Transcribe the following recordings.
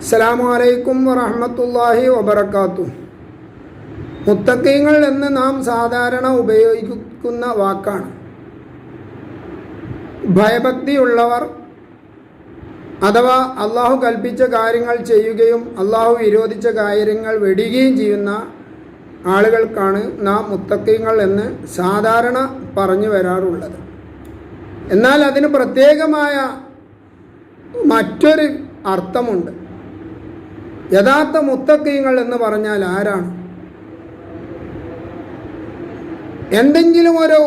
അസ്സലാമു അലൈക്കും വറഹമത്തല്ലാഹി വബർക്കാത്തു മുത്തക്കീങ്ങൾ എന്ന് നാം സാധാരണ ഉപയോഗിക്കുന്ന വാക്കാണ്. ഭയഭക്തിയുള്ളവർ അഥവാ അള്ളാഹു കൽപ്പിച്ച കാര്യങ്ങൾ ചെയ്യുകയും അള്ളാഹു വിരോധിച്ച കാര്യങ്ങൾ വെടിയുകയും ചെയ്യുന്ന ആളുകൾക്കാണ് നാം മുത്തക്കീങ്ങൾ എന്ന് സാധാരണ പറഞ്ഞു വരാറുള്ളത്. എന്നാൽ അതിന് പ്രത്യേകമായ മറ്റൊരു അർത്ഥമുണ്ട്. യഥാർത്ഥ മുത്തക്കീങ്ങൾ എന്ന് പറഞ്ഞാൽ ആരാണ്? എന്തെങ്കിലും ഒരു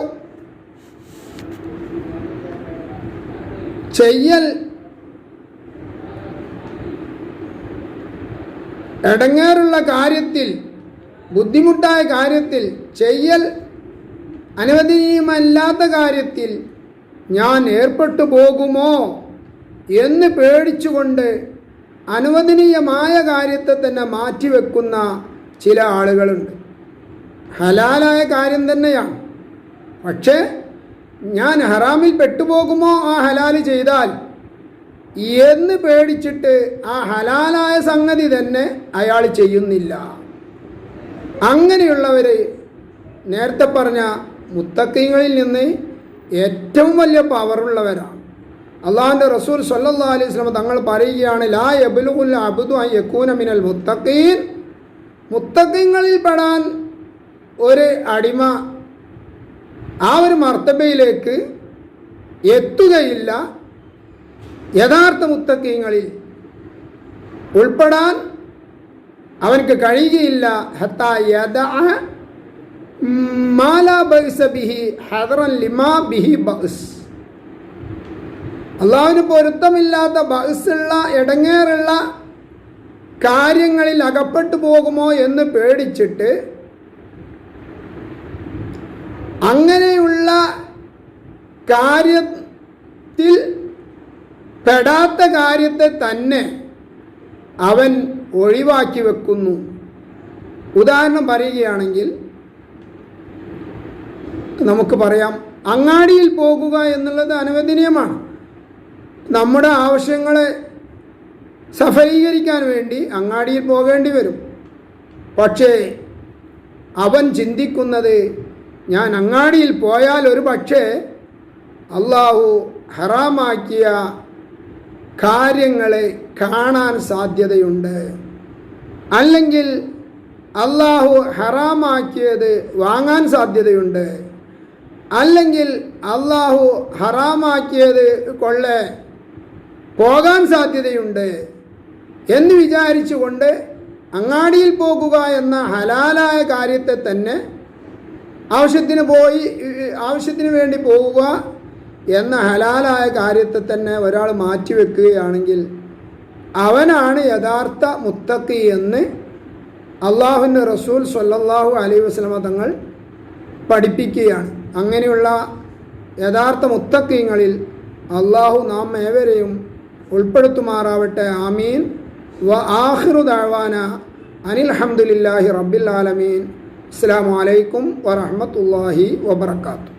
ചെയ്യൽ ഇടങ്ങേറുള്ള കാര്യത്തിൽ ബുദ്ധിമുട്ടായ കാര്യത്തിൽ ചെയ്യൽ അനുവദനീയമല്ലാത്ത കാര്യത്തിൽ ഞാൻ ഏർപ്പെട്ടു പോകുമോ എന്ന് പേടിച്ചുകൊണ്ട് അനുവദനീയമായ കാര്യത്തെ തന്നെ മാറ്റിവെക്കുന്ന ചില ആളുകളുണ്ട്. ഹലാലായ കാര്യം തന്നെയാണ്. പക്ഷേ ഞാൻ ഹറാമിൽ പെട്ടുപോകുമോ ആ ഹലാൽ ചെയ്താൽ? എന്ന് പേടിച്ചിട്ട് ആ ഹലാലായ സംഗതി തന്നെ അയാൾ ചെയ്യുന്നില്ല. അങ്ങനെയുള്ളവർ നേരത്തെ പറഞ്ഞ മുത്തക്കിങ്ങളിൽ നിന്ന് ഏറ്റവും വലിയ പവറുള്ളവരാണ് അള്ളാഹുന്റെ റസൂൽ സല്ലാ അലൈഹി സ്വലം തങ്ങൾ പറയുകയാണ് ലാ എബുലുൽ അബുദു യക്കൂന മിനൽ മുത്തക്കീൻ മുത്തക്കീങ്ങളിൽ പെടാൻ ഒരു അടിമ ആ ഒരു മർത്തബയിലേക്ക് എത്തുകയില്ല. യഥാർത്ഥ മുത്തക്കീങ്ങളിൽ ഉൾപ്പെടാൻ അവനക്ക് കഴിയുകയില്ല. ഹത്ത യദ മാല ബിഹി ഹദറൻ ലിമാ ബിഹി ബസ് അള്ളാഹുവിന് പൊരുത്തമില്ലാത്ത ബഹസുള്ള ഇടങ്ങേറുള്ള കാര്യങ്ങളിൽ അകപ്പെട്ടു പോകുമോ എന്ന് പേടിച്ചിട്ട് അങ്ങനെയുള്ള കാര്യത്തിൽ പെടാത്ത കാര്യത്തെ തന്നെ അവൻ ഒഴിവാക്കി വെക്കുന്നു. ഉദാഹരണം പറയുകയാണെങ്കിൽ നമുക്ക് പറയാം അങ്ങാടിയിൽ പോകുക എന്നുള്ളത് അനുവദനീയമാണ്. നമ്മുടെ ആവശ്യങ്ങളെ സഫലീകരിക്കാൻ വേണ്ടി അങ്ങാടിയിൽ പോകേണ്ടി വരും. പക്ഷേ അവൻ ചിന്തിക്കുന്നത് ഞാൻ അങ്ങാടിയിൽ പോയാൽ ഒരു പക്ഷേ അള്ളാഹു ഹറാമാക്കിയ കാര്യങ്ങളെ കാണാൻ സാധ്യതയുണ്ട്. അല്ലെങ്കിൽ അള്ളാഹു ഹറാമാക്കിയത് വാങ്ങാൻ സാധ്യതയുണ്ട്. അല്ലെങ്കിൽ അള്ളാഹു ഹറാമാക്കിയത് കൊള്ളെ പോകാൻ സാധ്യതയുണ്ട് എന്ന് വിചാരിച്ചുകൊണ്ട് അങ്ങാടിയിൽ പോകുക എന്ന ഹലാലായ കാര്യത്തെ തന്നെ ആവശ്യത്തിന് പോയി ആവശ്യത്തിന് വേണ്ടി പോവുക എന്ന ഹലാലായ കാര്യത്തെ തന്നെ ഒരാൾ മാറ്റിവെക്കുകയാണെങ്കിൽ അവനാണ് യഥാർത്ഥ മുത്തക്കി എന്ന് അള്ളാഹുവിന്റെ റസൂൽ സൊല്ലാഹു അലൈഹി വസ്ലമ തങ്ങൾ പഠിപ്പിക്കുകയാണ്. അങ്ങനെയുള്ള യഥാർത്ഥ മുത്തക്കിങ്ങളിൽ അള്ളാഹു നാം ഏവരെയും ഉൾപ്പെടുത്തുമാറാവട്ടെ. ആമീൻ. വ ആഹിറു അനിൽ ഹംദുലില്ലാഹി റബ്ബിൽ ആലമീൻ. അസ്സാം വലൈക്കും വറഹമത്തല്ലാഹി വബർക്കാത്തു